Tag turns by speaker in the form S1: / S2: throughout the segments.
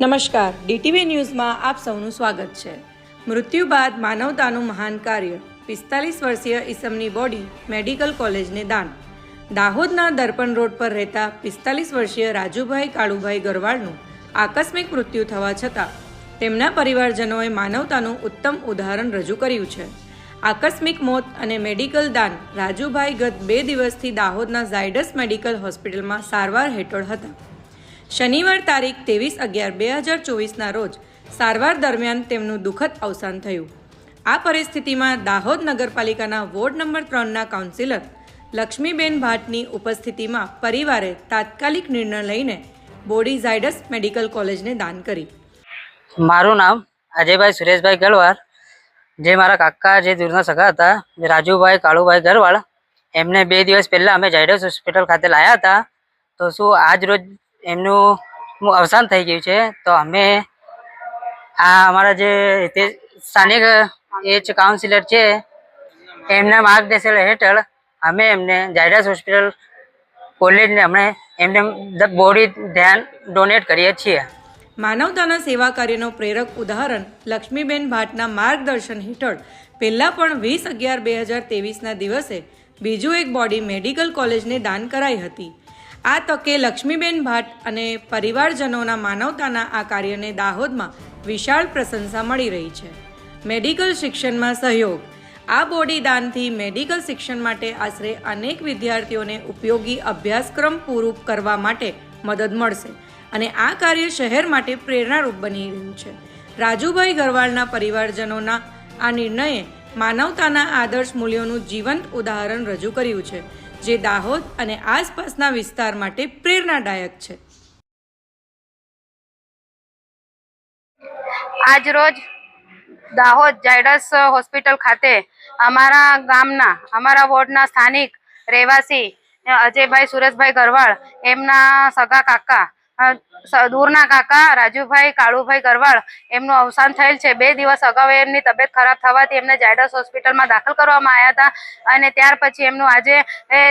S1: નમસ્કાર. ડીટીવી ન્યૂઝમાં આપ સૌનું સ્વાગત છે. મૃત્યુ બાદ માનવતાનું મહાન કાર્ય. પિસ્તાલીસ વર્ષીય ઈસમની બોડી મેડિકલ કોલેજને દાન. દાહોદના દર્પણ રોડ પર રહેતા પિસ્તાલીસ વર્ષીય રાજુભાઈ કાળુભાઈ ગરવાળનું આકસ્મિક મૃત્યુ થવા છતાં તેમના પરિવારજનોએ માનવતાનું ઉત્તમ ઉદાહરણ રજૂ કર્યું છે. આકસ્મિક મોત અને મેડિકલ દાન રાજુભાઈ ગત બે દિવસથી દાહોદના ઝાયડસ મેડિકલ હોસ્પિટલમાં સારવાર હેઠળ હતા. શનિવાર તારીખ ત્રેવીસ અગિયાર બે હજાર ચોવીસના રોજ સારવાર દરમિયાન તેમનું દુઃખદ અવસાન થયું. આ પરિસ્થિતિમાં દાહોદ નગરપાલિકાના વોર્ડ નંબર ત્રણના કાઉન્સિલર લક્ષ્મીબેન ભાટની ઉપસ્થિતિમાં પરિવારે તાત્કાલિક નિર્ણય લઈને બોડી ઝાયડસ મેડિકલ કોલેજને દાન કરી.
S2: મારું નામ અજયભાઈ સુરેશભાઈ ગરવાળ જે મારા કાકા, જે દૂરના સગા હતા રાજુભાઈ, કાળુભાઈ ગરવાળ એમને બે દિવસ પહેલાં અમે ઝાયડસ હોસ્પિટલ ખાતે લાયા હતા. તો શું આજ રોજ એમનું અવસાન થઈ ગયું છે. તો અમે આ અમારા જે તે સ્થાનિક એજ કાઉન્સિલર છે, એમના માર્ગદર્શન હેઠળ અમે એમને જાયરાસ હોસ્પિટલ, કોલેજને અમે એમને બોડી ધ્યાન ડોનેટ કરીએ છીએ.
S1: માનવતાના સેવા કાર્યનો પ્રેરક ઉદાહરણ લક્ષ્મીબેન ભાટના માર્ગદર્શન હેઠળ પહેલાં પણ વીસ અગિયાર બે હજાર ત્રેવીસના દિવસે બીજું એક બોડી મેડિકલ કોલેજને દાન કરાઈ હતી. આ તકે લક્ષ્મીબેન ભાટ અને પરિવારજનોના માનવતાના આ કાર્યને દાહોદમાં વિશાળ પ્રશંસા મળી રહી છે. મેડિકલ શિક્ષણમાં સહયોગ. આ બોડી દાનથી મેડિકલ શિક્ષણ માટે આશરે અનેક વિદ્યાર્થીઓને ઉપયોગી અભ્યાસક્રમ પૂરું કરવા માટે મદદ મળશે અને આ કાર્ય શહેર માટે પ્રેરણારૂપ બની રહ્યું છે. રાજુભાઈ ગરવાલના પરિવારજનોના આ નિર્ણયે માનવતાના આદર્શ મૂલ્યોનું જીવંત ઉદાહરણ રજૂ કર્યું છે, જે દાહોદ અને આસપાસના વિસ્તાર માટે પ્રેરણાદાયક છે.
S3: આજ રોજ દાહોદ જાયડસ હોસ્પિટલ ખાતે અમારા ગામના, અમારા વોર્ડના સ્થાનિક રહેવાસી અજયભાઈ સુરેશભાઈ ગરવાળ, એમના સગા કાકા દૂરના કાકા, રાજુભાઈ, કાળુભાઈ ગરવાળ, એમનું અવસાન થયેલ છે. બે દિવસ અગાઉ એમની તબિયત ખરાબ થવાથી એમને જાયડસ હોસ્પિટલમાં દાખલ કરવામાં આવ્યા હતા અને ત્યાર પછી એમનું આજે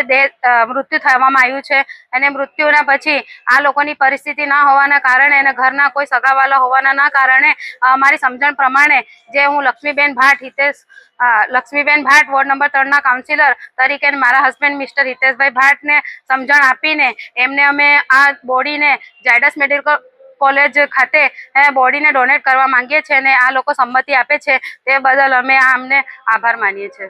S3: દેહ મૃત્યુ થવામાં આવ્યું છે અને મૃત્યુના પછી આ લોકોની પરિસ્થિતિ ના હોવાના કારણે અને ઘરના કોઈ સગાવાલા હોવાના કારણે અમારી સમજણ પ્રમાણે જે હું લક્ષ્મીબેન ભાટ, હિતેશ લક્ષ્મીબેન ભાટ, વોર્ડ નંબર ત્રણના કાઉન્સિલર તરીકે મારા હસબન્ડ મિસ્ટર હિતેશભાઈ ભાટને સમજણ આપીને એમને અમે આ બોડીને ઝાયડસ મેડિકલ કોલેજ ખાતે બોડીને ડોનેટ કરવા માંગીએ છીએ અને આ લોકો સંમતિ આપે છે. તે બદલ અમે આ અમને આભાર માનીએ છીએ.